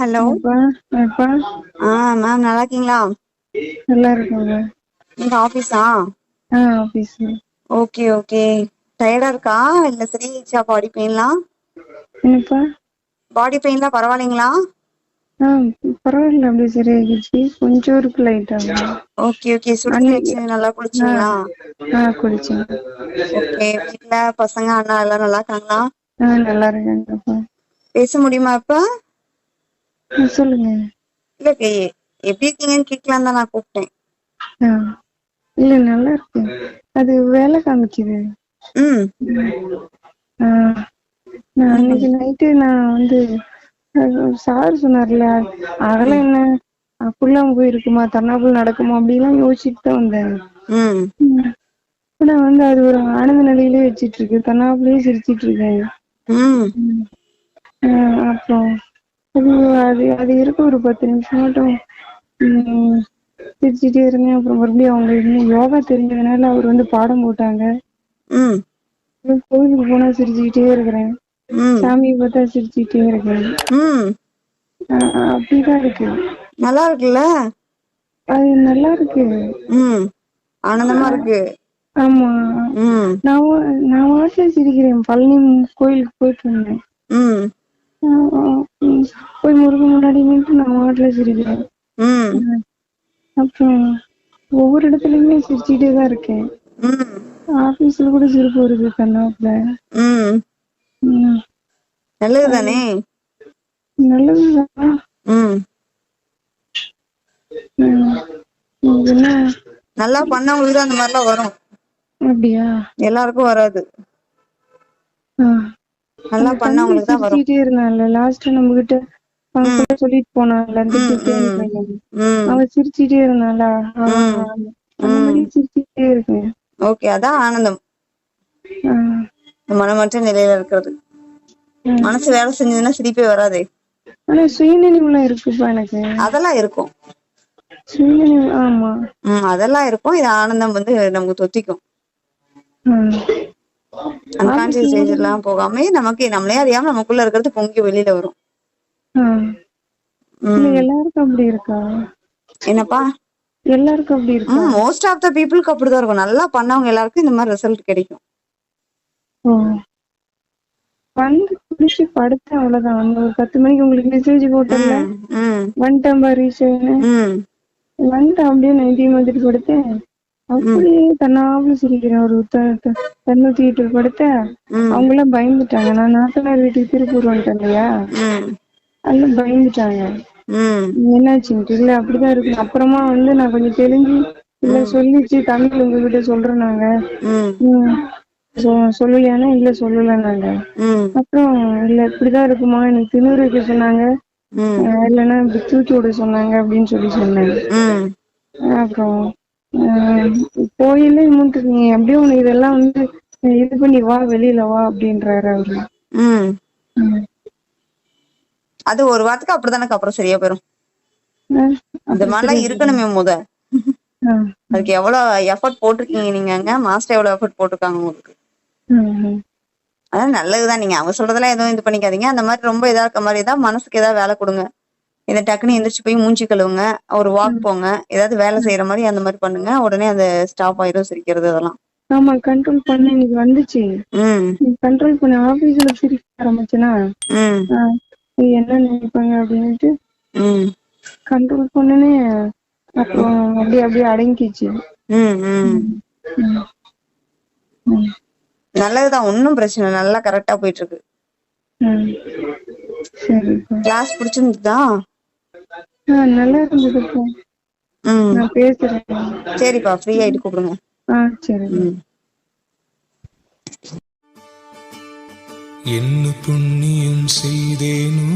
Hello ஆ ma'am நல்லா இருக்கீங்களா நல்லா இருக்காங்க நீங்க ஆபீஸா ஆ ஆபீஸ் ஓகே ஓகே. டயர்டா இருக்கா? இல்ல சரியாயிடுச்சா பாடி பெயின்லாம் என்னப்பா? பாடி பெயின்லாம் பரவாயில்லைங்களா? ஆ பரவாயில்ல. அப்படியே சரியாகிடுச்சு கொஞ்சம் இருக்கு லைட்டா. Okay okay. வச்சு நல்லா குளிச்சிங்களா? ஆ குடிச்சேன் ஓகே. வீட்ல பசங்க அண்ணா எல்லாம் நல்லா இருக்காங்களா? ஆ நல்லா இருக்காங்கப்பா. பேச முடியுமா இப்ப? ஆ சொல்லுங்க. இல்ல எப்படி இருக்கீங்கன்னு கேட்கலாம் தான் நான் கூப்பிட்டேன். இல்ல நல்லா இருக்கு அது வேலை காமிக்குது. ம். நான் அன்னைக்கு நைட்டு நான் வந்து சார் சொன்னார்ல அதெல்லாம் என்ன? அப்படிலாம் போயிருக்குமா? தன்னாப்புல நடக்குமா? அப்படிலாம் யோசிச்சுட்டு தான் வந்தேன். ஆனா வந்து அது ஒரு ஆனந்த நிலையிலே வச்சிட்டு இருக்கு. தன்னாப்புலயே சிரிச்சிட்டு இருக்கேன். அப்புறம் அது அது இருக்கு ஒரு பத்து நிமிஷம் மட்டும். சிரிச்சிட்டே இருந்தேன். அப்புறம் மறுபடியும் அவங்க இன்னும் யோகா தெரிஞ்சதுனால அவர் வந்து பாடம் போட்டாங்க. கோயிலுக்கு போனா சிரிச்சுக்கிட்டே இருக்கிறேன். சாமியை பார்த்தா சிரிச்சுக்கிட்டே இருக்கிறேன். அப்படிதான் இருக்கு. நல்லா இருக்குல்ல? அது நல்லா இருக்கு. ஆனந்தமா இருக்கு. ஆமா. நான் நான் வாட்டில சிரிக்கிறேன். பழனி கோயிலுக்கு போயிட்டு ம். போய் முருகன் முன்னாடி நின்று நான் வாட்டில சிரிக்கிறேன். அப்புறம் ஒவ்வொரு இடத்துலயுமே சிரிச்சுட்டே தான் இருக்கேன். ஆபீஸ்ல கூட சிரிப்பு வருது தானே நல்லதுதான்? என்ன? நல்லா பண்ணவங்களுக்கு தான் அந்த மாதிரிலாம் வரும். அப்படியா? எல்லாருக்கும் வராது. நல்லா பண்ணவங்களுக்கு தான் வரும். இருந்தான்ல லாஸ்ட் நம்ம கிட்ட சொல்லிட்டு. ம் அவன் சிரிச்சுட்டே இருந்தான்ல. சிரிச்சுட்டே இருக்கேன் ஓகே அதான் ஆனந்தம். மனமற்ற நிலையில இருக்கிறது. மனசு வேலை செஞ்சதுன்னா சிரிப்பே வராதே. ஆனா சுயநினைவுலாம் இருக்குப்பா எனக்கு. அதெல்லாம் இருக்கும். சுயநினைவு ஆமா. அதெல்லாம் இருக்கும். இது ஆனந்தம் வந்து நமக்கு தொத்திக்கும். அன்கான்சியஸ் ஸ்டேஜ் எல்லாம் போகாம நமக்கு நம்மளே அறியாம நமக்குள்ள இருக்கிறது பொங்கி வெளியில வரும். எல்லாருக்கும் அப்படி இருக்கா? என்னப்பா? எல்லாருக்கும் அப்படி இருக்கா? மோஸ்ட் ஆஃப் த பீப்புளுக்கு அப்படிதான் இருக்கும். நல்லா பண்ணவங்க எல்லாருக்கும் இந்த மாதிரி ரிசல்ட் கிடைக்கும். வந்து குடிச்சு படுத்தேன் அவ்வளவுதான். ஒரு பத்து மணிக்கு உங்களுக்கு மெசேஜ் ம் வந்துட்டேன் ம். வந்துட்டு அப்படியே நைட்டி மாதிரி படுத்தேன். அப்படியே தன்னாப்புல சிரிக்கிறேன். ஒரு தன்னூத்தி எட்டு படுத்த அவங்க எல்லாம் பயந்துட்டாங்க. நான் நாத்தனார் வீட்டுக்கு திருப்பூர் வந்துட்டேன் இல்லையா? அதெல்லாம் பயந்துட்டாங்க. என்னாச்சுன்ட்டு இல்ல அப்படிதான் இருக்கு. அப்புறமா வந்து நான் கொஞ்சம் தெரிஞ்சு இல்ல சொல்லிச்சு. தமிழ் உங்ககிட்ட சொல்றேன் நாங்க சொல்லலையானா? இல்ல சொல்லலைன்னாங்க. ம். அப்புறம் இல்ல இப்படிதான் இருக்குமா? எனக்கு திமிரு வைக்க சொன்னாங்க. இல்லைன்னா இப்படி தூக்கி விட சொன்னாங்க அப்படின்னு சொல்லி சொன்னேன். ம். அப்புறம் கோயிலே மூட்டு நீ அப்படியே உனக்கு இதெல்லாம் வந்து இது பண்ணி வா வெளியில வா அப்படின்றாரு அவரு. அது ஒரு வாரத்துக்கு அப்படிதானக்கு அப்புறம் சரியா போயிரும். அஹ் இந்த மாதிரிலாம் இருக்கணுமே முத. அதுக்கு எவ்வளவு எஃபர்ட் போட்டிருக்கீங்க நீங்க அங்க? மாஸ்டர் எவ்வளவு எஃபர்ட் போட்டிருக்காங்க உங்களுக்கு? அதான் நல்லதுதான். நீங்க அவங்க சொல்றதெல்லாம் எதுவும் இது பண்ணிக்காதீங்க. அந்த மாதிரி ரொம்ப இதா இருக்க மாதிரி தான் மனசுக்கு ஏதாவது வேலை கொடுங்க. இதை டக்குன்னு எந்திரிச்சு போய் மூஞ்சி கழுவுங்க ஒரு வாக் போங்க ஏதாவது வேலை செய்யற மாதிரி அந்த மாதிரி பண்ணுங்க உடனே அந்த ஸ்டாப் ஆயிரும் சிரிக்கிறது அதெல்லாம். ஆமா கண்ட்ரோல் பண்ண இன்னைக்கு வந்துச்சு. ம். கண்ட்ரோல் பண்ண ஆபீஸ்ல சிரிக்க ஆரம்பிச்சேனா? என்ன நினைப்பாங்க அப்படின்ட்டு ம். கண்ட்ரோல் பண்ணனே அப்புறம் அப்படியே அப்படியே அடங்கிச்சு. நல்லதுதான் ஒன்றும் பிரச்சனை. நல்லா கரெக்டா போயிட்டு இருக்கு. கிளாஸ் பிடிச்சிருந்துதா? நல்லா இருந்ததுப்பா ம். நான் பேசுறேன். சரிப்பா ஃப்ரீ ஆயிட்டு கூப்பிடுங்க. ஆ சரி ம். என்ன புண்ணியம் செய்தேனோ